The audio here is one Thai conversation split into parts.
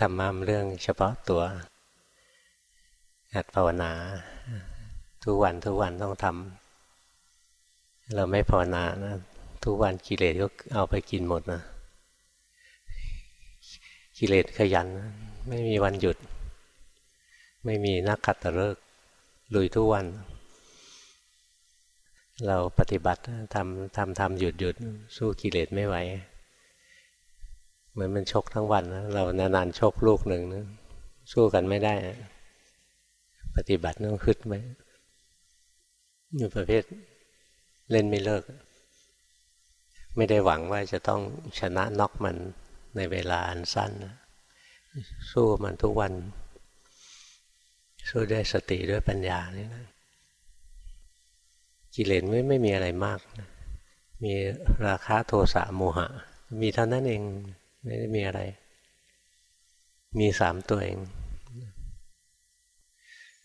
ธรรมะเรื่องเฉพาะตัวหัดภาวนา ทุกวันทุกวันต้องทำเราไม่ภาวนานะทุกวันกิเลสก็เอาไปกินหมดนะกิเลสขยัน ไม่มีวันหยุด ไม่มีนักขัดตฤกษ์ลุยทุกวัน เราปฏิบัติทำทำทำหยุดหยุดสู้กิเลสไม่ไหว เหมือนมันชกทั้งวันนะเรานานๆชกลูกหนึ่งนะสู้กันไม่ได้ ปฏิบัติต้องขึ้นไหมอยู่ประเภทเล่นไม่เลิก ไม่ได้หวังว่าจะต้องชนะน็อกมันในเวลาอันสั้นนะสู้มันทุกวัน สู้ด้วยสติด้วยปัญญานี่นะกิเลสไม่ไม่มีอะไรมากนะมีราคะโทสะโมหะ มีเท่านั้นเอง ไม่ได้มีอะไร มีสามตัวเอง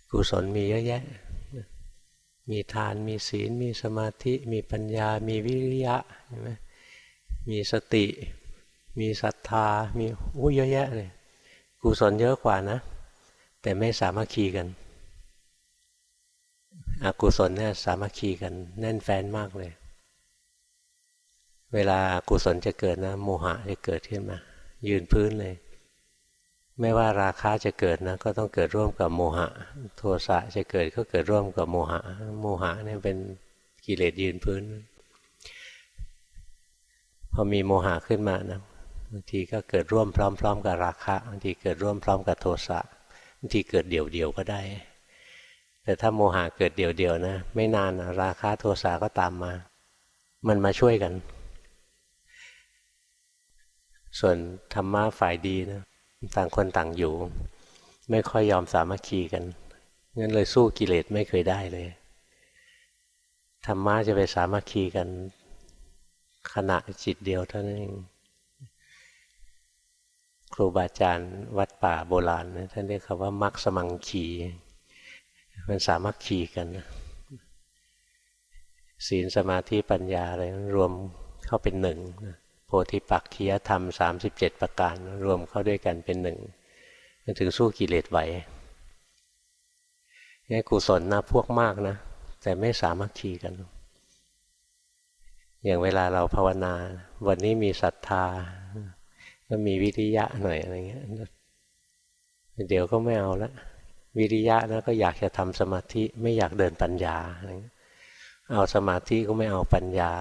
กุศลมีเยอะแยะ มีทาน มีศีล มีสมาธิ มีปัญญา มีวิริยะใช่ไหมมีสติ มีศรัทธา มีอู้เยอะแยะเลย กุศลเยอะกว่านะ แต่ไม่สามัคคีกัน อกุศลเนี่ยสามัคคีกัน แน่นแฟนมากเลย เวลากุศลจะเกิดนะ โมหะจะเกิดขึ้นมา ยืนพื้นเลย ไม่ว่าราคาจะเกิดนะ ก็ต้องเกิดร่วมกับโมหะ โทสะจะเกิดก็เกิดร่วมกับโมหะ โมหะเนี่ยเป็นกิเลสยืนพื้น พอมีโมหะขึ้นมานะบางทีก็เกิดร่วมพร้อม ๆ กับราคะบางทีเกิดร่วมพร้อมกับโทสะบางทีเกิดเดี่ยวๆก็ได้ แต่ถ้าโมหะเกิดเดี่ยวๆนะ ไม่นานราคะโทสะก็ตามมา มันมาช่วยกัน ส่วนธรรมะฝ่ายดีนะต่างคนต่างอยู่ ไม่ค่อยยอมสามัคคีกันงั้นเลยสู้กิเลสไม่เคยได้เลยธรรมะจะไปสามัคคีกัน ขณะจิตเดียวเท่านั้นเองครูบาอาจารย์วัดป่าโบราณท่านเรียกคำว่ามักสมังคีมันสามัคคีกันศีลสมาธิปัญญาอะไรรวมเข้าเป็นหนึ่งนะ พธิปักขียธรรม 37 ประการรวมเข้าด้วยกันเป็นหนึ่งมันถึงสู้กิเลสไหวนี่กุศลนะพวกมากนะ แต่ไม่สามัคคีกัน อย่างเวลาเราภาวนา วันนี้มีศรัทธา ก็มีวิริยะหน่อยอะไรเงี้ยเดี๋ยวก็ไม่เอาละวิริยะนะก็อยากจะทำสมาธิไม่อยากเดินปัญญาเอาสมาธิก็ไม่เอาปัญญา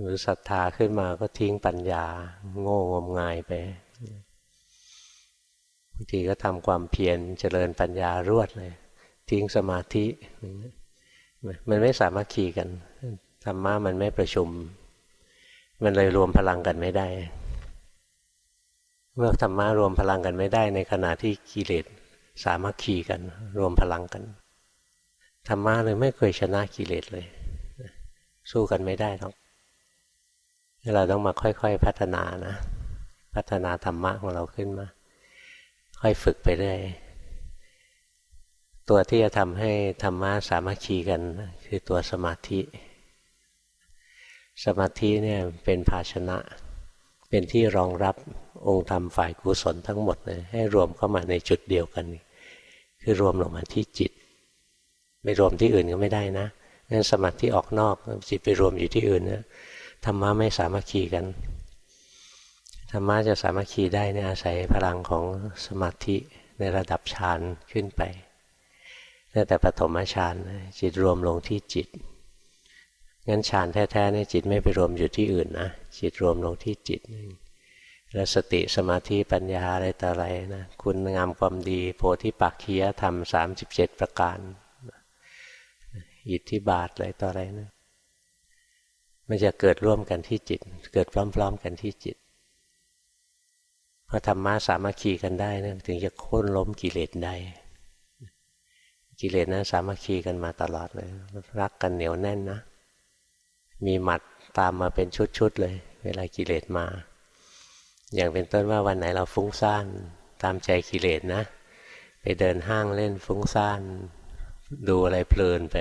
หรือศรัทธาขึ้นมาก็ทิ้งปัญญา โง่งมงายไปบางทีก็ทำความเพียรเจริญปัญญารวดเลย ทิ้งสมาธิ มันไม่สามารถขี่กันธรรมะมันไม่ประชุม มันเลยรวมพลังกันไม่ได้ เมื่อธรรมะรวมพลังกันไม่ได้ ในขณะที่กิเลสสามารถขี่กัน รวมพลังกันธรรมะเลยไม่เคยชนะกิเลสเลย สู้กันไม่ได้หรอก เราต้องมาค่อยๆพัฒนานะ พัฒนาธรรมะของเราขึ้นมา ค่อยฝึกไปเรื่อยตัวที่จะทำให้ธรรมะสามัคคีกัน คือตัวสมาธิ สมาธิเนี่ยเป็นภาชนะ เป็นที่รองรับองค์ธรรมฝ่ายกุศลทั้งหมดเลยให้รวมเข้ามาในจุดเดียวกัน คือรวมลงมาที่จิต ไม่รวมที่อื่นก็ไม่ได้นะงั้นสมาธิออกนอกจิตไปรวมอยู่ที่อื่นนะ ธรรมะไม่สามัคคีกันธรรมะจะสามัคคีได้เนี่ยอาศัยพลังของสมาธิในระดับฌานขึ้นไปตั้งแต่ปฐมฌานจิตรวมลงที่จิต งั้นฌานแท้ๆเนี่ยจิตไม่ไปรวมอยู่ที่อื่นนะจิตรวมลงที่จิตแล้วสติสมาธิปัญญาอะไรต่ออะไรนะคุณงามความดี โพธิปักขียธรรมสามสิบเจ็ดประการ อิทธิบาทอะไรต่ออะไรนะ มันจะเกิดร่วมกันที่จิต เกิดพร้อม ๆ กันที่จิตพอธรรมะสามัคคีกันได้นะถึงจะโค่นล้มกิเลสได้ กิเลสนะสามัคคีกันมาตลอดเลย รักกันเหนียวแน่นนะ มีหมัดตามมาเป็นชุดๆเลย เวลากิเลสมา อย่างเป็นต้นว่าวันไหนเราฟุ้งซ่านตามใจกิเลสนะ ไปเดินห้างเล่นฟุ้งซ่าน ดูอะไรเพลินไป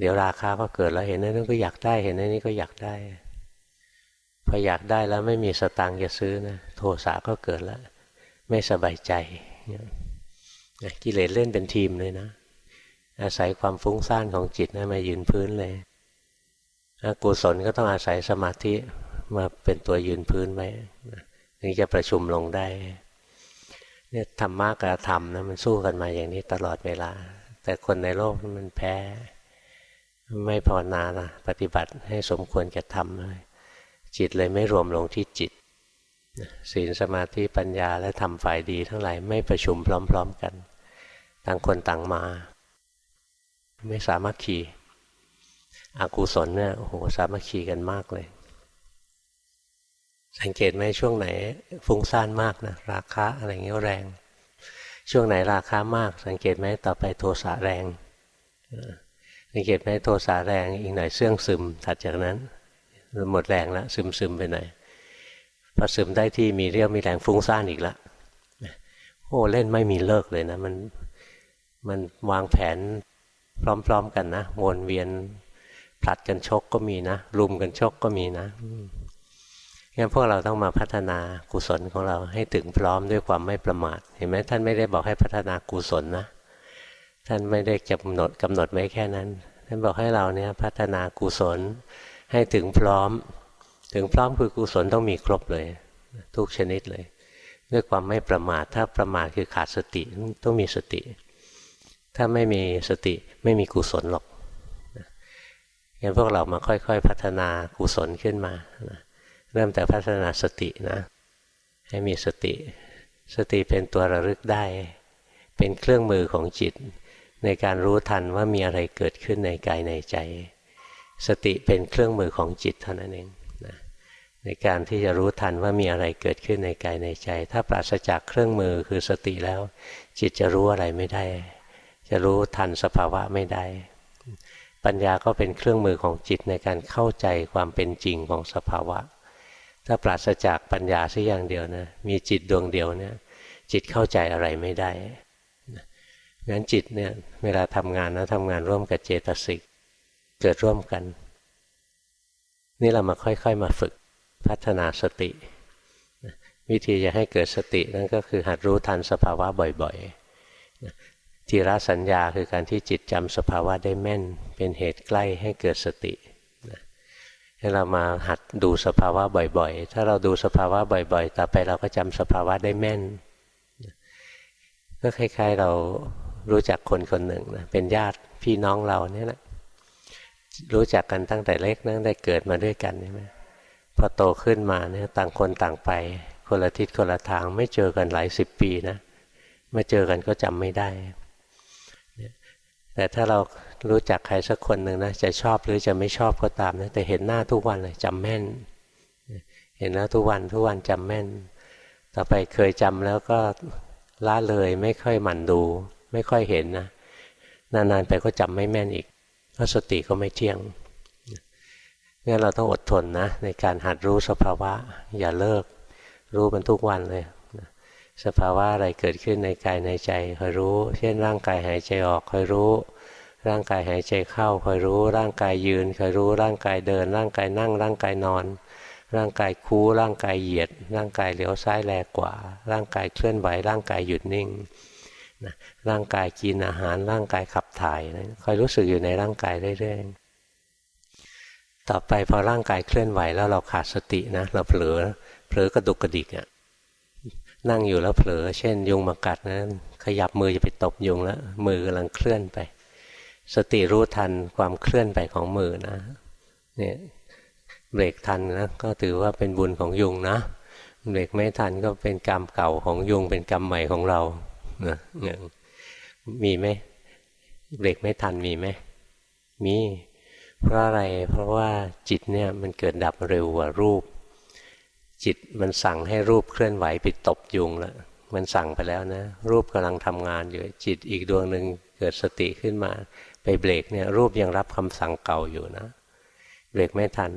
เดี๋ยวราคาก็เกิดแล้วเห็นนั้นก็อยากได้เห็นนั้นนี้ก็อยากได้พออยากได้แล้วไม่มีสตังค์จะซื้อนะโทสะก็เกิดแล้ว ไม่สบายใจกิเลสเล่นเป็นทีมเลยนะ อาศัยความฟุ้งซ่านของจิตนะมายืนพื้นเลยกุศลก็ต้องอาศัยสมาธิมาเป็นตัวยืนพื้นไว้ถึงจะประชุมลงได้เนี่ยธรรมะกับธรรมนะมันสู้กันมาอย่างนี้ตลอดเวลา แต่คนในโลกมันแพ้ ไม่ภาวนานะปฏิบัติให้สมควรแก่ธรรมเลยจิตเลยไม่รวมลงที่จิตศีลสมาธิปัญญาและทำฝ่ายดีทั้งหลายไม่ประชุมพร้อม ๆกัน ต่างคนต่างมา ไม่สามารถขี่อกุศลเนี่ยโอ้โหสามัคคีกันมากเลย สังเกตไหมช่วงไหนฟุ้งซ่านมากนะราคะอะไรเงี้ยแรง ช่วงไหนราคามาก สังเกตไหมต่อไปโทสะแรง สังเกตไหมโทสะแรงอีกหน่อยเสื่องซึมถัดจากนั้นหมดแรงแล้วซึมซึมไปหน่อยพอซึมได้ที่มีเรี่ยวมีแรงฟุ้งซ่านอีกแล้วโอ้เล่นไม่มีเลิกเลยนะ มันมันวางแผนพร้อมๆกันนะวนเวียนผลัดกันชกก็มีนะรุมกันชกก็มีนะงั้นพวกเราต้องมาพัฒนากุศลของเราให้ถึงพร้อมด้วยความไม่ประมาท เห็นไหมท่านไม่ได้บอกให้พัฒนากุศลนะ ท่านไม่ได้กำหนดกำหนดไว้แค่นั้น ท่านบอกให้เราเนี่ยพัฒนากุศลให้ถึงพร้อม ถึงพร้อมคือกุศลต้องมีครบเลย ทุกชนิดเลย ด้วยความไม่ประมาทถ้าประมาทคือขาดสติต้องมีสติ ถ้าไม่มีสติไม่มีกุศลหรอกงั้นพวกเรามาค่อยๆ พัฒนากุศลขึ้นมาเริ่มแต่พัฒนาสตินะ ให้มีสติ สติเป็นตัวระลึกได้ เป็นเครื่องมือของจิต ในการรู้ทันว่ามีอะไรเกิดขึ้นในกายในใจ สติเป็นเครื่องมือของจิตเท่านั้นเองนะในการที่จะรู้ทันว่ามีอะไรเกิดขึ้นในกายในใจ ถ้าปราศจากเครื่องมือคือสติแล้ว จิตจะรู้อะไรไม่ได้ จะรู้ทันสภาวะไม่ได้ ปัญญาก็เป็นเครื่องมือของจิตในการเข้าใจความเป็นจริงของสภาวะ ถ้าปราศจากปัญญาสักอย่างเดียวนะมีจิตดวงเดียวเนี่ยจิตเข้าใจอะไรไม่ได้ งั้นจิตเนี่ยเวลาทำงานนะทำงานร่วมกับเจตสิกเกิดร่วมกัน นี่เรามาค่อยๆมาฝึกพัฒนาสติ วิธีจะให้เกิดสตินั่นก็คือหัดรู้ทันสภาวะบ่อยๆทีระสัญญาคือการที่จิตจำสภาวะได้แม่น เป็นเหตุใกล้ให้เกิดสติให้เรามาหัดดูสภาวะบ่อยๆ ถ้าเราดูสภาวะบ่อยๆ ต่อไปเราก็จำสภาวะได้แม่น ก็คล้ายๆเรา รู้จักคนคนหนึ่งนะเป็นญาติพี่น้องเราเนี่ยแหละรู้จักกันตั้งแต่เล็กตั้งแต่เกิดมาด้วยกันใช่ไหมพอโตขึ้นมาเนี่ยต่างคนต่างไปคนละทิศคนละทางไม่เจอกันหลายสิบปีนะมาเจอกันก็จำไม่ได้ แต่ถ้าเรารู้จักใครสักคนหนึ่งนะจะชอบหรือจะไม่ชอบก็ตามนะแต่เห็นหน้าทุกวันเลยจำแม่น เห็นหน้าทุกวันทุกวันจำแม่น ต่อไปเคยจำแล้วก็ละเลยไม่ค่อยหมั่นดู ไม่ค่อยเห็นนะ นานๆไปก็จำไม่แม่นอีกเพราะสติก็ไม่เที่ยงงั้นเราต้องอดทนนะ ในการหัดรู้สภาวะ อย่าเลิก รู้มันทุกวันเลยสภาวะอะไรเกิดขึ้นในกายในใจคอยรู้ เช่นร่างกายหายใจออกคอยรู้ ร่างกายหายใจเข้าคอยรู้ ร่างกายยืนคอยรู้ ร่างกายเดิน ร่างกายนั่ง ร่างกายนอน ร่างกายคูร่างกายเหยียด ร่างกายเหลียวซ้ายแลกว่า ร่างกายเคลื่อนไหวร่างกายหยุดนิ่ง นะร่างกายกินอาหารร่างกายขับถ่ายนะคอยรู้สึกอยู่ในร่างกายเรื่อยๆต่อไปพอร่างกายเคลื่อนไหวแล้วเราขาดสตินะเราเผลอเผลอกระดุกกระดิกอะนั่งอยู่แล้วเผลอ เช่น ยุงมากัดนะขยับมือจะไปตบยุงแล้วมือกำลังเคลื่อนไป สติรู้ทันความเคลื่อนไปของมือนะเนี่ยเบรกทันนะก็ถือว่าเป็นบุญของยุงนะเบรกไม่ทันก็เป็นกรรมเก่าของยุงเป็นกรรมใหม่ของเรา นะมีไหมเบรกไม่ทันมีไหมมี เพราะอะไรเพราะว่าจิตเนี่ยมันเกิดดับเร็วกว่ารูป จิตมันสั่งให้รูปเคลื่อนไหวไปตบยุงแล้วมันสั่งไปแล้วนะ รูปกำลังทำงานอยู่จิตอีกดวงหนึ่งเกิดสติขึ้นมา ไปเบรกเนี่ย รูปยังรับคำสั่งเก่าอยู่นะ เบรกไม่ทัน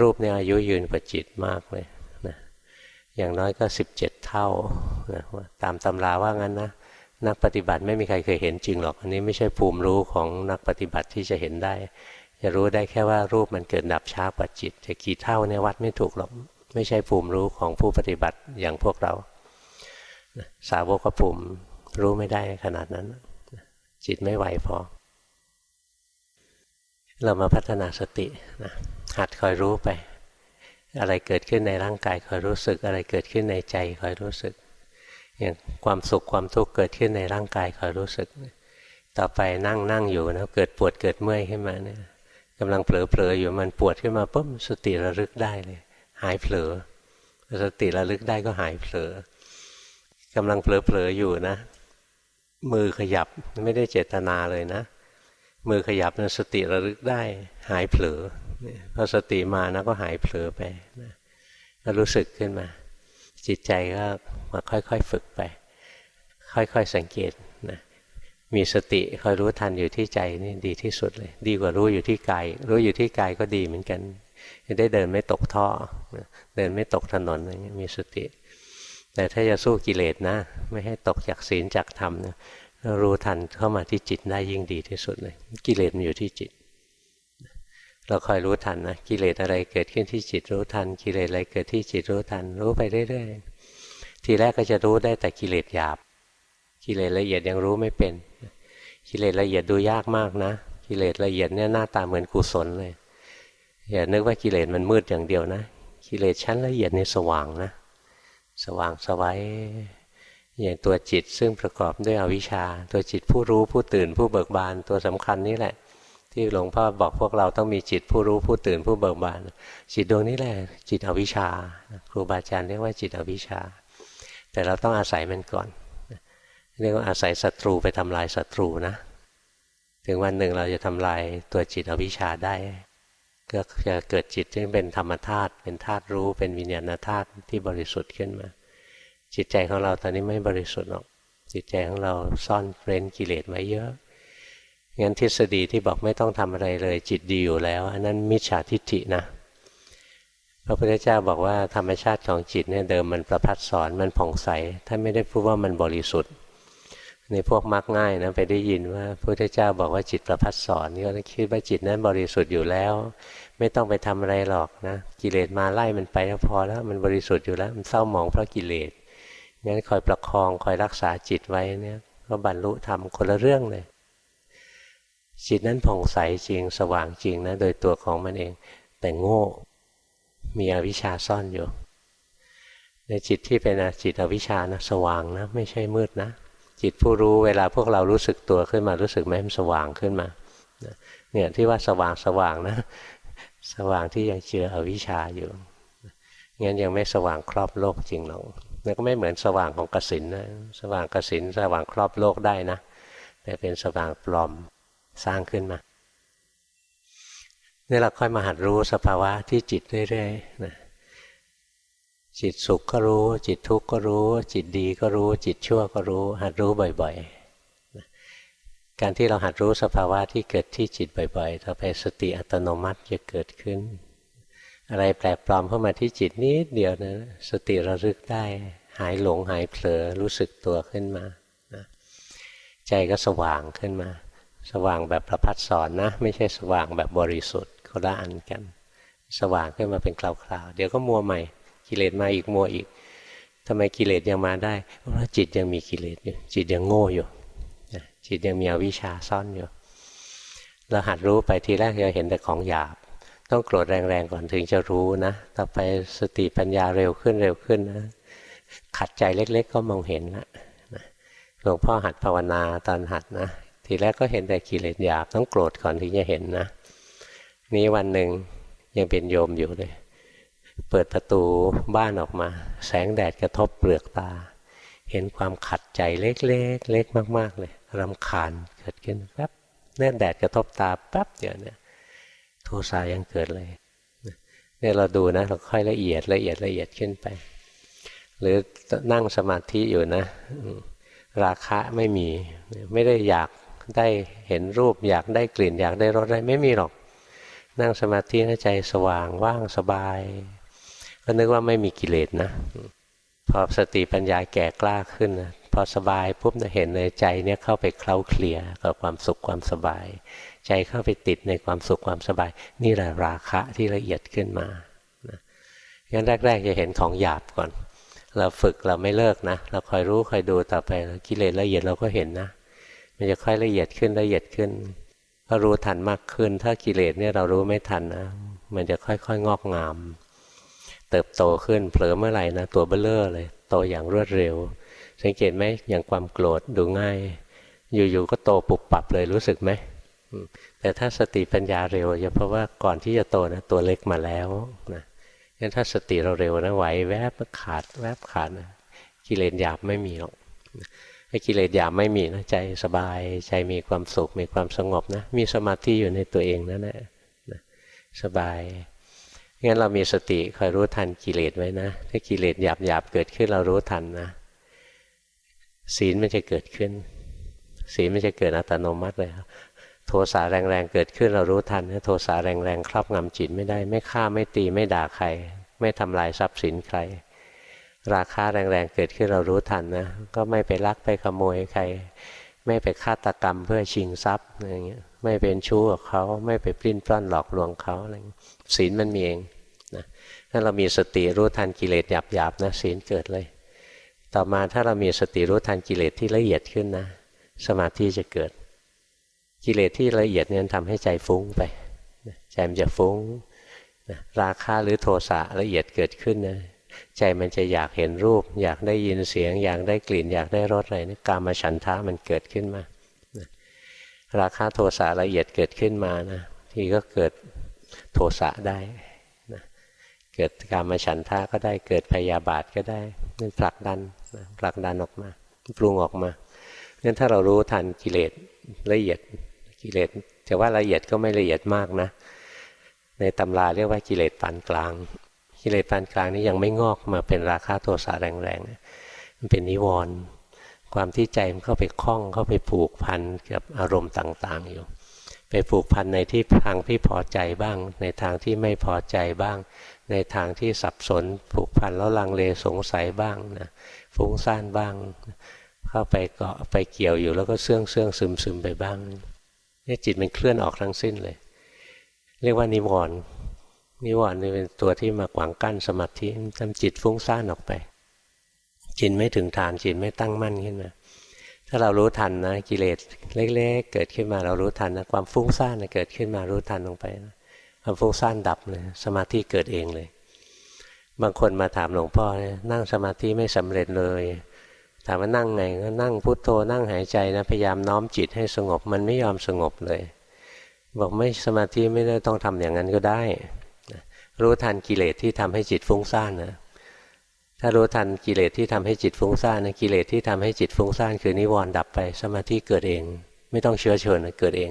รูปเนี่ยอายุยืนกว่าจิตมากเลย อย่างน้อยก็สิบเจ็ดเท่านะตามตำราว่างั้นนะนักปฏิบัติไม่มีใครเคยเห็นจริงหรอกอันนี้ไม่ใช่ภูมิรู้ของนักปฏิบัติที่จะเห็นได้ จะรู้ได้แค่ว่ารูปมันเกิดดับช้ากว่าจิต จะกี่เท่าเนี่ยวัดไม่ถูกหรอกไม่ใช่ภูมิรู้ของผู้ปฏิบัติอย่างพวกเรา สาวกภูมิรู้ไม่ได้ขนาดนั้น จิตไม่ไหวพอ เรามาพัฒนาสตินะหัดคอยรู้ไป อะไรเกิดขึ้นในร่างกายคอยรู้สึก อะไรเกิดขึ้นในใจคอยรู้สึก อย่างความสุขความทุกข์เกิดขึ้นในร่างกายคอยรู้สึก ต่อไปนั่งนั่งอยู่นะเกิดปวดเกิดเมื่อยขึ้นมาเนี่ยกำลังเผลอๆอยู่มันปวดขึ้นมาปุ๊บสติระลึกได้เลย หายเผลอสติระลึกได้ก็หายเผลอกำลังเผลอๆอยู่นะ มือขยับไม่ได้เจตนาเลยนะ มือขยับนะสติระลึกได้ หายเผลอ พอสติมานะก็หายเผลอไปนะก็รู้สึกขึ้นมา จิตใจก็มาค่อยๆฝึกไป ค่อยๆสังเกตนะมีสติคอยรู้ทันอยู่ที่ใจนี่ดีที่สุดเลย ดีกว่ารู้อยู่ที่กายรู้อยู่ที่กายก็ดีเหมือนกันจะได้เดินไม่ตกท่อ เดินไม่ตกถนนอย่างเงี้ยมีสติ แต่ถ้าจะสู้กิเลสนะ ไม่ให้ตกจากศีลจากธรรมนะรู้ทันเข้ามาที่จิตได้ยิ่งดีที่สุดเลย กิเลสมันอยู่ที่จิต เราคอยรู้ทันนะกิเลสอะไรเกิดขึ้นที่จิตรู้ทัน กิเลสอะไรเกิดที่จิตรู้ทัน รู้ไปเรื่อยๆทีแรกก็จะรู้ได้แต่กิเลสหยาบ กิเลสละเอียดยังรู้ไม่เป็น กิเลสละเอียดดูยากมากนะ กิเลสละเอียดเนี่ยหน้าตาเหมือนกุศลเลยอย่านึกว่ากิเลสมันมืดอย่างเดียวนะ กิเลสชั้นละเอียดในสว่างนะ สว่างสวัยอย่างตัวจิตซึ่งประกอบด้วยอวิชชา ตัวจิตผู้รู้ผู้ตื่นผู้เบิกบานตัวสำคัญนี่แหละ ที่หลวงพ่อบอกพวกเราต้องมีจิตผู้รู้ผู้ตื่นผู้เบิกบานจิตดวงนี้แหละจิตอวิชชา ครูบาอาจารย์เรียกว่าจิตอวิชชา แต่เราต้องอาศัยมันก่อนเรียกว่าอาศัยศัตรูไปทำลายศัตรูนะ ถึงวันหนึ่งเราจะทำลายตัวจิตอวิชชาได้ ก็จะเกิดจิตที่เป็นธรรมธาตุเป็นธาตุรู้เป็นวิญญาณธาตุที่บริสุทธิ์ขึ้นมา จิตใจของเราตอนนี้ไม่บริสุทธิ์หรอกจิตใจของเราซ่อนเร้นกิเลสไว้เยอะ งั้นทฤษฎีที่บอกไม่ต้องทำอะไรเลย จิตดีอยู่แล้ว อันนั้นมิจฉาทิฏฐินะพระพุทธเจ้าบอกว่าธรรมชาติของจิตเนี่ยเดิมมันประพัดสอนมันผ่องใสท่านไม่ได้พูดว่ามันบริสุทธิ์ ในพวกมักง่ายนะไปได้ยินว่าพระพุทธเจ้าบอกว่าจิตประพัดสอนก็คิดว่าจิตนั้นบริสุทธิ์อยู่แล้ว ไม่ต้องไปทำอะไรหรอกนะกิเลสมาไล่มันไปก็พอแล้วมันบริสุทธิ์อยู่แล้ว มันเศร้าหมองเพราะกิเลสงั้นคอยประคองคอยรักษาจิตไว้เนี่ยก็บรรลุธรรมคนละเรื่องเลย จิตนั้นผ่องใสจริงสว่างจริงนะโดยตัวของมันเอง แต่โง่มีอวิชชาซ่อนอยู่ในจิตที่เป็นจิตอวิชชานะสว่างนะไม่ใช่มืดนะ จิตผู้รู้เวลาพวกเรารู้สึกตัวขึ้นมารู้สึกไหมมันสว่างขึ้นมาเนี่ยที่ว่าสว่างสว่างนะ สว่างที่ยังเจืออวิชชาอยู่งั้นยังไม่สว่างครอบโลกจริงหรอกนั่นก็ไม่เหมือนสว่างของกสินนะสว่างกสินสว่างครอบโลกได้นะ แต่เป็นสว่างปลอม สร้างขึ้นมานี่เราค่อยมาหัดรู้สภาวะที่จิตเรื่อยๆนะจิตสุขก็รู้ จิตทุกข์ก็รู้ จิตดีก็รู้ จิตชั่วก็รู้ หัดรู้บ่อยๆ การที่เราหัดรู้สภาวะที่เกิดที่จิตบ่อยๆต่อไปสติอัตโนมัติจะเกิดขึ้น อะไรแปลกปลอมเข้ามาที่จิตนิดเดียวนะสติระลึกได้ หายหลงหายเผลอรู้สึกตัวขึ้นมาใจก็สว่างขึ้นมา สว่างแบบประพัดสอนนะ ไม่ใช่สว่างแบบบริสุทธิ์คนละอันกัน สว่างขึ้นมาเป็นคราวๆเดี๋ยวก็มัวใหม่ กิเลสมาอีกมัวอีกทำไมกิเลสยังมาได้ เพราะจิตยังมีกิเลสอยู่จิตยังโง่อยู่จิตยังมีอวิชชาซ่อนอยู่เราหัดรู้ไปทีแรกเราเห็นแต่ของหยาบ ต้องโกรธแรงๆก่อนถึงจะรู้นะ ต่อไปสติปัญญาเร็วขึ้นเร็วขึ้นนะขัดใจเล็ก ๆ ก็มองเห็นละหลวงพ่อหัดภาวนาตอนหัดนะ ทีแรกก็เห็นแต่กิเลสหยาบต้องโกรธก่อนถึงจะเห็นนะ นี้วันหนึ่งยังเป็นโยมอยู่เลย เปิดประตูบ้านออกมา แสงแดดกระทบเปลือกตา เห็นความขัดใจเล็กๆเล็กมาก ๆ เลยรำคาญเกิดขึ้นแป๊บเนี่ยแดดกระทบตาแป๊บเดียวเนี่ยโทสะยังเกิดเลยเนี่ยเราดูนะเราค่อยละเอียดละเอียดละเอียดขึ้นไป หรือนั่งสมาธิอยู่นะ ราคะไม่มีไม่ได้อยาก ได้เห็นรูปอยากได้กลิ่นอยากได้รสอะไรไม่มีหรอก นั่งสมาธิใจสว่างว่างสบาย ก็นึกว่าไม่มีกิเลสนะ พอสติปัญญาแก่กล้าขึ้นนะพอสบายปุ๊บจะเห็นในใจเนี่ยเข้าไปเคล้าเคลียกับความสุขความสบาย ใจเข้าไปติดในความสุขความสบาย นี่แหละราคะที่ละเอียดขึ้นมางั้นแรก ๆ จะเห็นของหยาบก่อน เราฝึกเราไม่เลิกนะ เราคอยรู้คอยดูต่อไปกิเลสละเอียดเราก็เห็นนะ มันจะค่อยละเอียดขึ้นละเอียดขึ้นก็รู้ทันมากขึ้น ถ้ากิเลสเนี่ยเรารู้ไม่ทันนะมันจะค่อยๆงอกงาม เติบโตขึ้นเผลอเมื่อไหร่นะตัวเบลเลอร์เลย โตอย่างรวดเร็ว สังเกตไหมอย่างความโกรธดูง่าย อยู่ๆก็โตปุบปับเลยรู้สึกไหมแต่ถ้าสติปัญญาเร็วจะเพราะว่าก่อนที่จะโตนะตัวเล็กมาแล้วนะงั้นถ้าสติเราเร็วนะไหวแวบขาด แวบขาดนะกิเลสหยาบไม่มีหรอก ไอ้กิเลสหยาบไม่มีนะใจสบายใจมีความสุขมีความสงบนะ มีสมาธิอยู่ในตัวเองนั่นแหละสบายงั้นเรามีสติคอยรู้ทันกิเลสไว้นะ ถ้ากิเลสหยาบหยาบเกิดขึ้นเรารู้ทันนะศีลมันจะเกิดขึ้น ศีลมันจะเกิดอัตโนมัติเลยโทสะแรงๆเกิดขึ้นเรารู้ทันโทสะแรงๆครอบงำจิตไม่ได้ ไม่ฆ่าไม่ตีไม่ด่าใคร ไม่ทำลายทรัพย์สินใคร ราคาแรงๆเกิดขึ้นเรารู้ทันนะก็ไม่ไปลักไปขโมยใคร ไม่ไปฆาตกรรมเพื่อชิงทรัพย์อะไรเงี้ยไม่เป็นชู้กับเขาไม่ไปปลิ้นปล้อนหลอกลวงเขาอะไรศีลมันมีเองนะถ้าเรามีสติรู้ทันกิเลสหยาบๆนะศีลเกิดเลย ต่อมาถ้าเรามีสติรู้ทันกิเลสที่ละเอียดขึ้นนะสมาธิจะเกิด กิเลสที่ละเอียดเนี่ยทำให้ใจฟุ้งไปใจมันจะฟุ้งราคะหรือโทสะละเอียดเกิดขึ้นนะ ใจมันจะอยากเห็นรูป อยากได้ยินเสียง อยากได้กลิ่น อยากได้รสอะไรนี่กามาฉันทะมันเกิดขึ้นมา ราคะโทสะละเอียดเกิดขึ้นมานะทีก็เกิดโทสะได้นะเกิดกามาฉันทะก็ได้เกิดพยาบาทก็ได้นั่นผลักดันผลักดันออกมาปรุงออกมางั้นถ้าเรารู้ทันกิเลสละเอียดกิเลสแต่ว่าละเอียดก็ไม่ละเอียดมากนะ ในตำราเรียกว่ากิเลสปานกลาง กิเลสปานกลางนี้ยังไม่งอกมาเป็นราคาโทสะแรงๆมันเป็นนิวรณ์ความที่ใจมันเข้าไปคล้องเข้าไปผูกพันกับอารมณ์ต่าง ๆ อยู่ ไปผูกพันในที่ทางที่พอใจบ้าง ในทางที่ไม่พอใจบ้าง ในทางที่สับสน ผูกพันแล้วลังเลสงสัยบ้างนะฟุ้งซ่านบ้าง เข้าไปเกาะไปเกี่ยวอยู่แล้วก็เสื่องเสื่องซึมซึมไปบ้างนี่จิตมันเคลื่อนออกทั้งสิ้นเลย เรียกว่านิวรณ์ นิวรณ์นี่เป็นตัวที่มาขวางกั้นสมาธิทำจิตฟุ้งซ่านออกไป จิตไม่ถึงฐานจิตไม่ตั้งมั่นขึ้นมาถ้าเรารู้ทันนะกิเลสเล็ก ๆ เกิดขึ้นมาเรารู้ทันนะความฟุ้งซ่านเกิดขึ้นมารู้ทันลงไปนะความฟุ้งซ่านดับเลยสมาธิเกิดเองเลย บางคนมาถามหลวงพ่อนั่งสมาธิไม่สำเร็จเลย ถามว่านั่งไงก็นั่งพุทโธนั่งหายใจนะพยายามน้อมจิตให้สงบมันไม่ยอมสงบเลย บอกไม่สมาธิไม่ได้ต้องทำอย่างนั้นก็ได้ รู้ทันกิเลสที่ทำให้จิตฟุ้งซ่านนะถ้ารู้ทันกิเลสที่ทำให้จิตฟุ้งซ่านนะกิเลสที่ทำให้จิตฟุ้งซ่านคือนิวรณ์ดับไป สมาธิเกิดเอง ไม่ต้องเชื้อเชิญเกิดเอง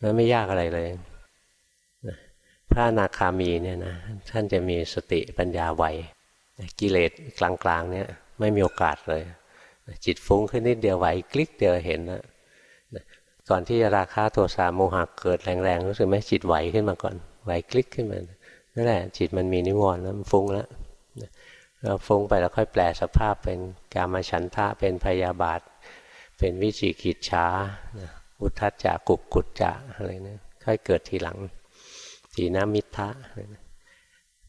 มันไม่ยากอะไรเลยพระนาคามีเนี่ยนะท่านจะมีสติปัญญาไวกิเลสกลางๆเนี่ยไม่มีโอกาสเลย จิตฟุ้งขึ้นนิดเดียวไหวคลิกเดียวเห็นนะก่อนที่จะราคาโทสะโมหะเกิดแรงๆรู้สึกไหมจิตไหวขึ้นมาก่อน ไหวคลิกขึ้นมานั่นแหละจิตมันมีนิวรณ์แล้วมันฟุ้งแล้วเราฟุ้งไปแล้วค่อยแปลสภาพเป็นกามาฉันทะเป็นพยาบาท เป็นวิจิกิจช้าอุทัจจะกุกกุจจะอะไรนะค่อยเกิดทีหลังทีนามิทะ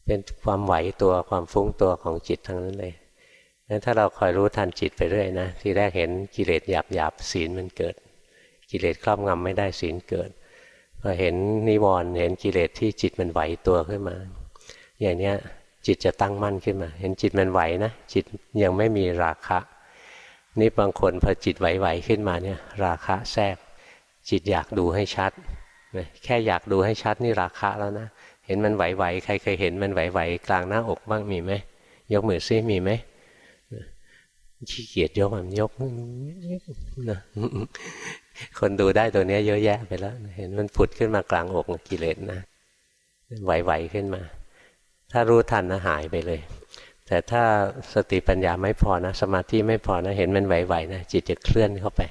เป็นความไหวตัวความฟุ้งตัวของจิตทั้งนั้นเลยงั้นถ้าเราคอยรู้ทันจิตไปเรื่อยนะ ทีแรกเห็นกิเลสหยาบหยาบศีลมันเกิด กิเลสครอบงำไม่ได้ศีลเกิด พอเห็นนิวรณ์เห็นกิเลสที่จิตมันไหวตัวขึ้นมา อย่างเนี้ยจิตจะตั้งมั่นขึ้นมา เห็นจิตมันไหวนะจิตยังไม่มีราคะ นี่บางคนพอจิตไหวๆขึ้นมาเนี่ยราคะแทรก จิตอยากดูให้ชัดแค่อยากดูให้ชัดนี่ราคะแล้วนะ เห็นมันไหวๆใครเคยเห็นมันไหวๆกลางหน้าอกบ้างมีไหมยกมือซิมีไหมขี้เกียจยกมันยกนะ คนดูได้ตัวนี้เยอะแยะไปแล้ว เห็นมันผุดขึ้นมากลางอกกิเลสนะไหวๆขึ้นมา ถ้ารู้ทันนะหายไปเลย แต่ถ้าสติปัญญาไม่พอนะ สมาธิไม่พอนะ เห็นมันไหวๆนะจิตจะเคลื่อนเข้าไป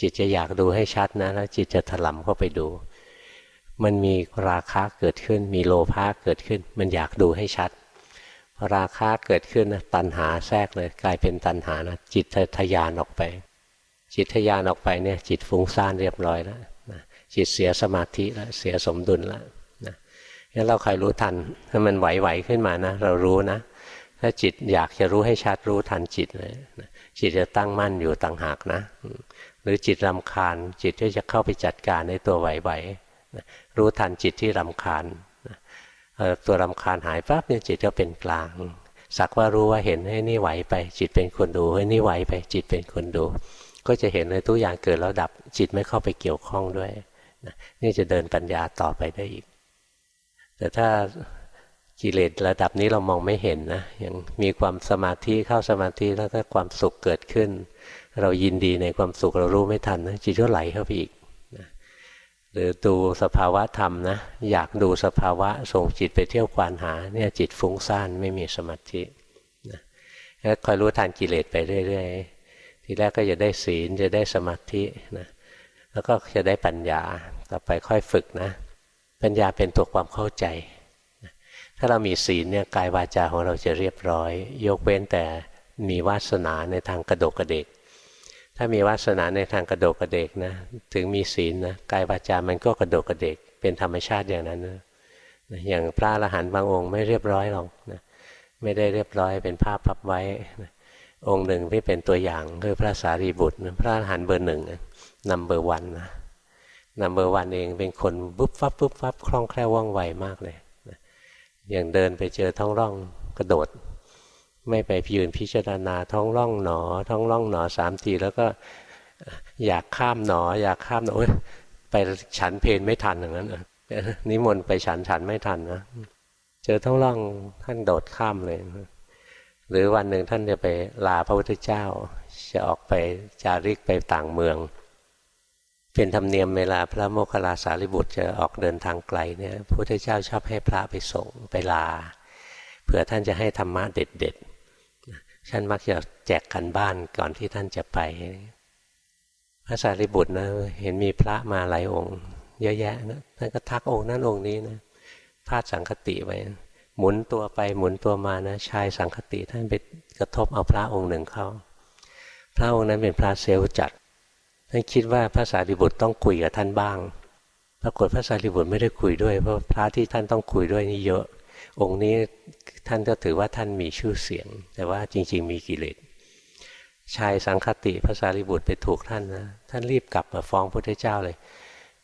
จิตจะอยากดูให้ชัดนะ แล้วจิตจะถลำเข้าไปดู มันมีราคะเกิดขึ้น มีโลภะเกิดขึ้น มันอยากดูให้ชัดราคะเกิดขึ้นนะตัณหาแทรกเลย กลายเป็นตัณหานะจิตทะยานออกไป จิตทยานออกไปเนี่ยจิตฟุ้งซ่านเรียบร้อยแล้วนะจิตเสียสมาธิแล้วเสียสมดุลแล้วนะงั้นเราคอยรู้ทันถ้ามันไหวๆขึ้นมานะ เรารู้นะ ถ้าจิตอยากจะรู้ให้ชัดรู้ทันจิตเลยจิตจะตั้งมั่นอยู่ต่างหากนะ หรือจิตรำคาญ จิตที่จะเข้าไปจัดการในตัวไหวๆรู้ทันจิตที่รำคาญตัวรำคาญหายปั๊บเนี่ยจิตก็เป็นกลางสักว่ารู้ว่าเห็นให้นี่ไหวไป จิตเป็นคนดูให้นี่ไหวไป จิตเป็นคนดู ก็จะเห็นเลยทุกอย่างเกิดแล้วดับจิตไม่เข้าไปเกี่ยวข้องด้วยนี่จะเดินปัญญาต่อไปได้อีก แต่ถ้ากิเลสระดับนี้เรามองไม่เห็นนะยังมีความสมาธิเข้าสมาธิแล้วถ้าความสุขเกิดขึ้น เรายินดีในความสุขเรารู้ไม่ทันนะจิตก็ไหลเข้าไปอีกนะหรือดูสภาวะธรรมนะอยากดูสภาวะส่งจิตไปเที่ยวควานหาเนี่ยจิตฟุ้งซ่านไม่มีสมาธินะแล้วคอยรู้ทันกิเลสไปเรื่อย ๆ ทีแรกก็จะได้ศีลจะได้สมาธินะแล้วก็จะได้ปัญญาต่อไปค่อยฝึกนะปัญญาเป็นตัวความเข้าใจ ถ้าเรามีศีลเนี่ยกายวาจาของเราจะเรียบร้อย ยกเว้นแต่มีวาสนาในทางกระโดกกระเดก ถ้ามีวาสนาในทางกระโดกกระเดกนะถึงมีศีลนะกายวาจามันก็กระโดกกระเดก เป็นธรรมชาติอย่างนั้นนะอย่างพระอรหันต์บางองค์ไม่เรียบร้อยหรอกนะไม่ได้เรียบร้อยเป็นภาพพับไว้นะ องค์หนึ่งที่เป็นตัวอย่างคือพระสารีบุตร พระอรหันต์เบอร์หนึ่งนัมเบอร์วันนะนัมเบอร์วันเองเป็นคนปุ๊บฟับปุ๊บฟับคล่องแคล่วว่องไวมากเลยอย่างเดินไปเจอท้องร่องกระโดด ไม่ไปยืนพิจารณาท้องร่องหนอ ท้องร่องหนอสามทีแล้วก็อยากข้ามหนอ อยากข้ามหนอไปฉันเพนไม่ทันอย่างนั้นนิมนต์ไปฉันฉันไม่ทันนะเจอท้องร่องท่านโดดข้ามเลย หรือวันหนึ่งท่านจะไปลาพระพุทธเจ้า จะออกไปจาริกไปต่างเมือง เป็นธรรมเนียมเวลาพระโมคคัลลาสารีบุตรจะออกเดินทางไกลเนี่ยพระพุทธเจ้าชอบให้พระไปส่งไปลาเผื่อท่านจะให้ธรรมะเด็ดๆท่านมักจะแจกกันบ้านก่อนที่ท่านจะไป พระสารีบุตรนะเห็นมีพระมาหลายองค์ เยอะแยะนะท่านก็ทักองค์นั้นองค์นี้นะพาดสังคติไว้ หมุนตัวไปหมุนตัวมานะชายสังคติท่านไปกระทบเอาพระองค์หนึ่งเข้า พระองค์นั้นเป็นพระเซลจัดท่านคิดว่าพระสารีบุตรต้องคุยกับท่านบ้าง ปรากฏพระสารีบุตรไม่ได้คุยด้วย เพราะพระที่ท่านต้องคุยด้วยนี่เยอะ องค์นี้ท่านก็ถือว่าท่านมีชื่อเสียง แต่ว่าจริง ๆ มีกิเลสชายสังคติพระสารีบุตรไปถูกท่านนะท่านรีบกลับมาฟ้องพระพุทธเจ้าเลย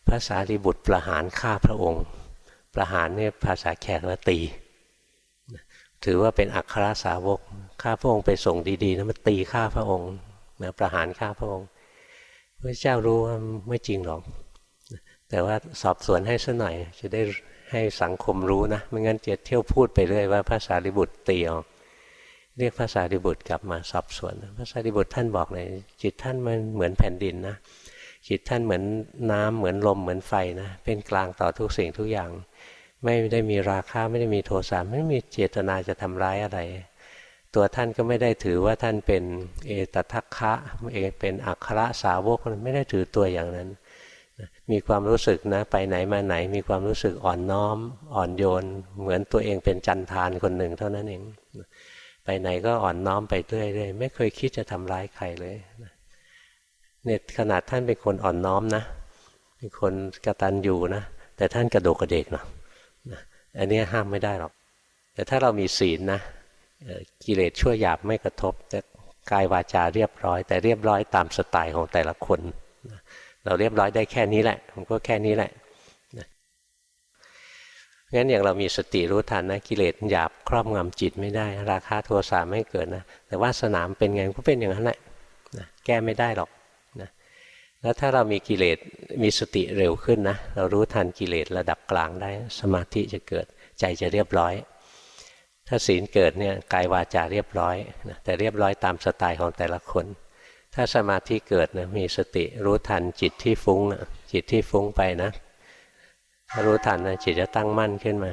พระสารีบุตรประหารฆ่าพระองค์ ประหารเนี่ยภาษาแขกละตี ถือว่าเป็นอัครสาวกฆ่าพระองค์ไปส่งดีๆนะมันตีฆ่าพระองค์นะประหารฆ่าพระองค์พระเจ้ารู้ว่าไม่จริงหรอก แต่ว่าสอบสวนให้สัหน่อย จะได้ให้สังคมรู้นะไม่งั้นจะเที่ยวพูดไปเรื่อยว่าพระสารีบุตรตีเอาเรียกพระสารีบุตรกลับมาสอบสวนพระสารีบุตรท่านบอกเลยจิตท่านมันเหมือนแผ่นดินนะจิตท่านเหมือนน้ำเหมือนลมเหมือนไฟนะเป็นกลางต่อทุกสิ่งทุกอย่าง ไม่ได้มีราคาไม่ได้มีโทสะไม่มีเจตนาจะทำร้ายอะไร ตัวท่านก็ไม่ได้ถือว่าท่านเป็นเอตทัคคะเองเป็นอัครสาวกไม่ได้ถือตัวอย่างนั้น มีความรู้สึกนะไปไหนมาไหน มีความรู้สึกอ่อนน้อม อ่อนโยน เหมือนตัวเองเป็นจันทานคนหนึ่งเท่านั้นเองไปไหนก็อ่อนน้อมไปเรื่อยๆไม่เคยคิดจะทำร้ายใครเลยเนี่ยขนาดท่านเป็นคนอ่อนน้อมนะเป็นคนกระตันอยู่นะแต่ท่านกระโดกกระเดกเนาะ อันนี้ห้ามไม่ได้หรอก แต่ถ้าเรามีศีลนะกิเลสชั่วหยาบไม่กระทบแต่กายวาจาเรียบร้อย แต่เรียบร้อยตามสไตล์ของแต่ละคน เราเรียบร้อยได้แค่นี้แหละผมก็แค่นี้แหละงั้นอย่างเรามีสติรู้ทันนะกิเลสหยาบครอบงำจิตไม่ได้ ราคาโทสะไม่เกิดนะแต่ว่าสนามเป็นไงก็เป็นอย่างนั้นแหละแก้ไม่ได้หรอก แล้วถ้าเรามีกิเลสมีสติเร็วขึ้นนะ เรารู้ทันกิเลสระดับกลางได้ สมาธิจะเกิดใจจะเรียบร้อย ถ้าศีลเกิดเนี่ยกายวาจาเรียบร้อยนะแต่เรียบร้อยตามสไตล์ของแต่ละคน ถ้าสมาธิเกิดนะมีสติรู้ทันจิตที่ฟุ้งนะจิตที่ฟุ้งไปนะรู้ทันนะจิตจะตั้งมั่นขึ้นมา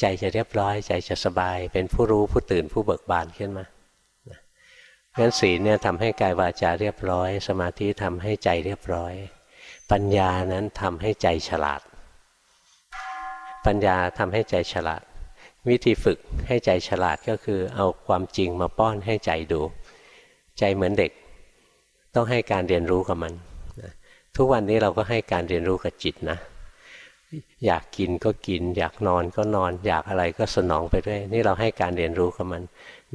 ใจจะเรียบร้อย ใจจะสบาย เป็นผู้รู้ผู้ตื่นผู้เบิกบานขึ้นมา เพราะฉะนั้นศีลเนี่ยทำให้กายวาจาเรียบร้อย สมาธิทำให้ใจเรียบร้อย ปัญญานั้นทำให้ใจฉลาด ปัญญาทำให้ใจฉลาด วิธีฝึกให้ใจฉลาดก็คือเอาความจริงมาป้อนให้ใจดู ใจเหมือนเด็ก ต้องให้การเรียนรู้กับมันทุกวันนี้เราก็ให้การเรียนรู้กับจิตนะ อยากกินก็กิน อยากนอนก็นอน อยากอะไรก็สนองไปด้วย นี่เราให้การเรียนรู้กับมัน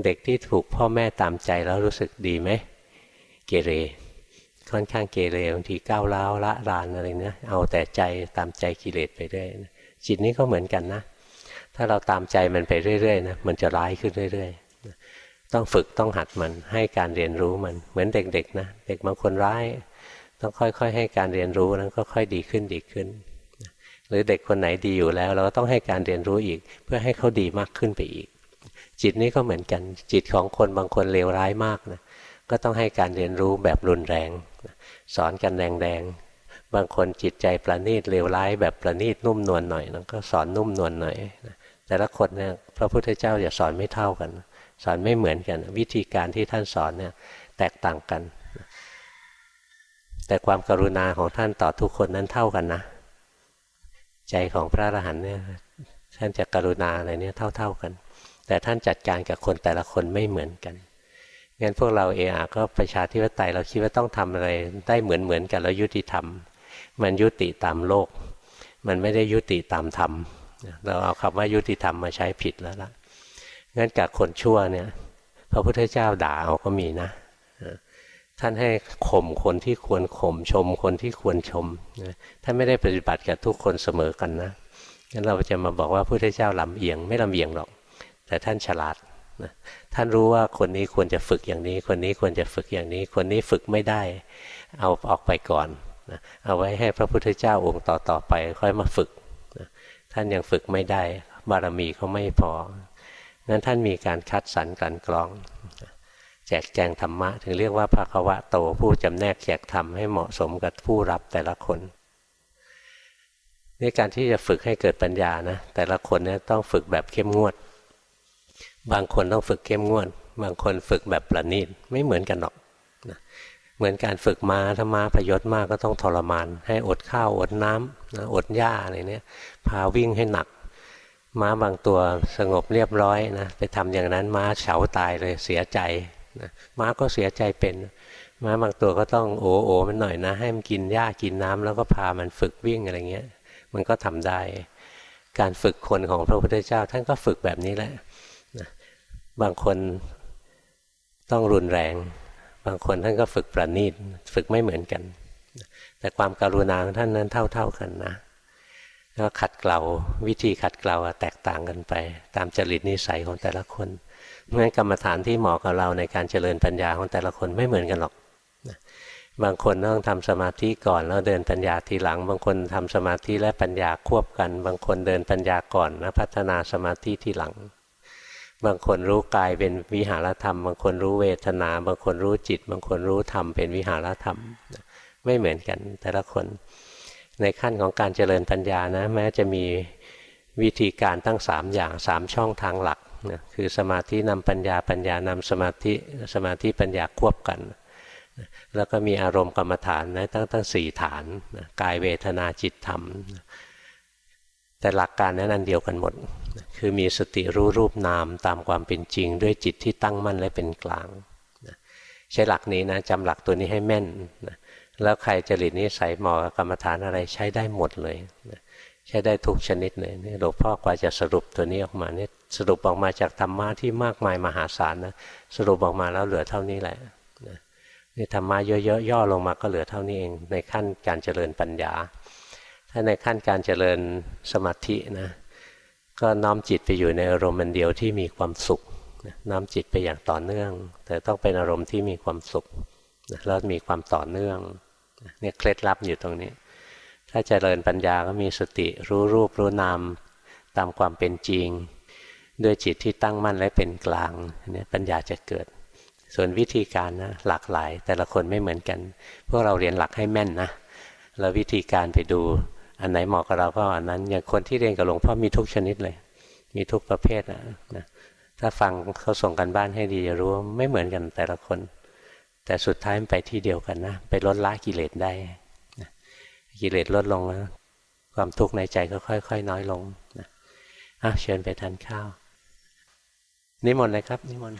เด็กที่ถูกพ่อแม่ตามใจแล้วรู้สึกดีไหมเกเร ค่อนข้างเกเรบางทีก้าวร้าวละรานอะไรเนะเอาแต่ใจตามใจกิเลสไปเรื่อยจิตนี้ก็เหมือนกันนะถ้าเราตามใจมันไปเรื่อยๆนะมันจะร้ายขึ้นเรื่อยๆต้องฝึกต้องหัดมันให้การเรียนรู้มันเหมือนเด็กๆนะเด็กบางคนร้าย ต้องค่อยๆ ให้การเรียนรู้นั้นก็ค่อยดีขึ้นดีขึ้น หรือเด็กคนไหนดีอยู่แล้ว เราก็ต้องให้การเรียนรู้อีก เพื่อให้เขาดีมากขึ้นไปอีก จิตนี้ก็เหมือนกันจิตของคนบางคนเลวร้ายมากนะก็ต้องให้การเรียนรู้แบบรุนแรง สอนกันแรงๆบางคนจิตใจประณีตเลวร้ายแบบประณีตนุ่มนวลหน่อยแล้วก็สอนนุ่มนวลหน่อยแต่ละคนเนี่ยพระพุทธเจ้าจะสอนไม่เท่ากัน สอนไม่เหมือนกัน วิธีการที่ท่านสอนเนี่ยแตกต่างกัน แต่ความกรุณาของท่านต่อทุกคนนั้นเท่ากันนะใจของพระอรหันต์เนี่ยท่านจะกรุณาอะไรเนี่ยเท่า ๆกัน แต่ท่านจัดการกับคนแต่ละคนไม่เหมือนกันงั้นพวกเราเออาก็ประชาธิปไตยเราคิดว่าต้องทำอะไรได้เหมือนเหมือนกันแล้วยุติธรรม มันยุติตามโลก มันไม่ได้ยุติตามธรรมเราเอาคำว่ายุติธรรมมาใช้ผิดแล้วล่ะงั้นกับคนชั่วเนี่ยพระพุทธเจ้าด่าเอาก็มีนะ ท่านให้ข่มคนที่ควรข่มชม คนที่ควรชมท่านไม่ได้ปฏิบัติกับทุกคนเสมอกันนะงั้นเราจะมาบอกว่าพระพุทธเจ้าลำเอียงไม่ลำเอียงหรอก แต่ท่านฉลาดนะท่านรู้ว่าคนนี้ควรจะฝึกอย่างนี้ คนนี้ควรจะฝึกอย่างนี้ คนนี้ฝึกไม่ได้ เอาออกไปก่อนนะเอาไว้ให้พระพุทธเจ้าองค์ต่อๆไป ค่อยมาฝึกนะท่านยังฝึกไม่ได้ บารมีเขาไม่พอนั้นท่านมีการคัดสรรกันกรอง แจกแจงธรรมะ ถึงเรียกว่าพระควะโตผู้จำแนกแจกธรรมให้เหมาะสมกับผู้รับแต่ละคนนี่การที่จะฝึกให้เกิดปัญญานะแต่ละคนเนี่ยต้องฝึกแบบเข้มงวด บางคนต้องฝึกเข้มงวด บางคนฝึกแบบประณีตไม่เหมือนกันหรอกนะเหมือนการฝึกม้าถ้าม้าพยศมากก็ต้องทรมาน ให้อดข้าวอดน้ำนะอดหญ้าอะไรเนี่ยพาวิ่งให้หนัก ม้าบางตัวสงบเรียบร้อยนะไปทำอย่างนั้นม้าเฉาตายเลยเสียใจนะม้าก็เสียใจเป็น ม้าบางตัวก็ต้องโอโอมันหน่อยนะ ให้มันกินหญ้ากินน้ำแล้วก็พามันฝึกวิ่งอะไรเงี้ย มันก็ทำได้ การฝึกคนของพระพุทธเจ้าท่านก็ฝึกแบบนี้แหละ บางคนต้องรุนแรง บางคนท่านก็ฝึกประณีตฝึกไม่เหมือนกัน แต่ความการุณาของท่านนั้นเท่า ๆกันนะแล้วขัดเกลาวิธีขัดเกลาแตกต่างกันไป ตามจริตนิสัยของแต่ละคนงั้นกรรมฐานที่เหมาะกับเราในการเจริญปัญญาของแต่ละคนไม่เหมือนกันหรอกบางคนต้องทำสมาธิก่อนแล้วเดินปัญญาทีหลัง บางคนทำสมาธิและปัญญาควบกัน บางคนเดินปัญญาก่อนแล้วพัฒนาสมาธิทีหลัง บางคนรู้กายเป็นวิหารธรรม บางคนรู้เวทนา บางคนรู้จิต บางคนรู้ธรรมเป็นวิหารธรรม ไม่เหมือนกันแต่ละคน ในขั้นของการเจริญปัญญานะแม้จะมีวิธีการตั้งสามอย่างสามช่องทางหลักนะคือสมาธินำปัญญาปัญญานำสมาธิสมาธิปัญญาควบกันนะแล้วก็มีอารมณ์กรรมฐานนะตั้งตั้งสี่ฐานนะกายเวทนาจิตธรรมนะ แต่หลักการนั้นอันเดียวกันหมด คือมีสติรู้รูปนามตามความเป็นจริง ด้วยจิตที่ตั้งมั่นและเป็นกลางนะใช้หลักนี้นะจำหลักตัวนี้ให้แม่นนะแล้วใครจริตนิสัยเหมาะกับกรรมฐานอะไรใช้ได้หมดเลยนะใช้ได้ทุกชนิดเลยนี่หลวงพ่อกว่าจะสรุปตัวนี้ออกมาเนี่ยสรุปออกมาจากธรรมะที่มากมายมหาศาลนะสรุปออกมาแล้วเหลือเท่านี้แหละนี่ธรรมะเยอะๆย่อลงมาก็เหลือเท่านี้เอง ในขั้นการเจริญปัญญา ถ้าในขั้นการเจริญสมาธินะก็น้อมจิตไปอยู่ในอารมณ์มันเดียวที่มีความสุข น้อมจิตไปอย่างต่อเนื่อง แต่ต้องเป็นอารมณ์ที่มีความสุขแล้วมีความต่อเนื่องเนี่ยเคล็ดลับอยู่ตรงนี้ ถ้าเจริญปัญญาก็มีสติรู้รูปรู้นามตามความเป็นจริง ด้วยจิตที่ตั้งมั่นและเป็นกลางเนี่ยปัญญาจะเกิด ส่วนวิธีการนะหลากหลายแต่ละคนไม่เหมือนกัน พวกเราเรียนหลักให้แม่นนะแล้ววิธีการไปดู อันไหนเหมาะกับเราก็อันนั้น อย่างคนที่เรียนกับหลวงพ่อมีทุกชนิดเลย มีทุกประเภทนะนะถ้าฟังเขาส่งกันบ้านให้ดีจะรู้ไม่เหมือนกันแต่ละคน แต่สุดท้ายมันไปที่เดียวกันนะไปลดละกิเลสได้กิเลสลดลงแล้วความทุกข์ในใจก็ค่อย ๆ น้อยลงนะอะเชิญไปทานข้าว นิมนต์เลยครับ นิมนต์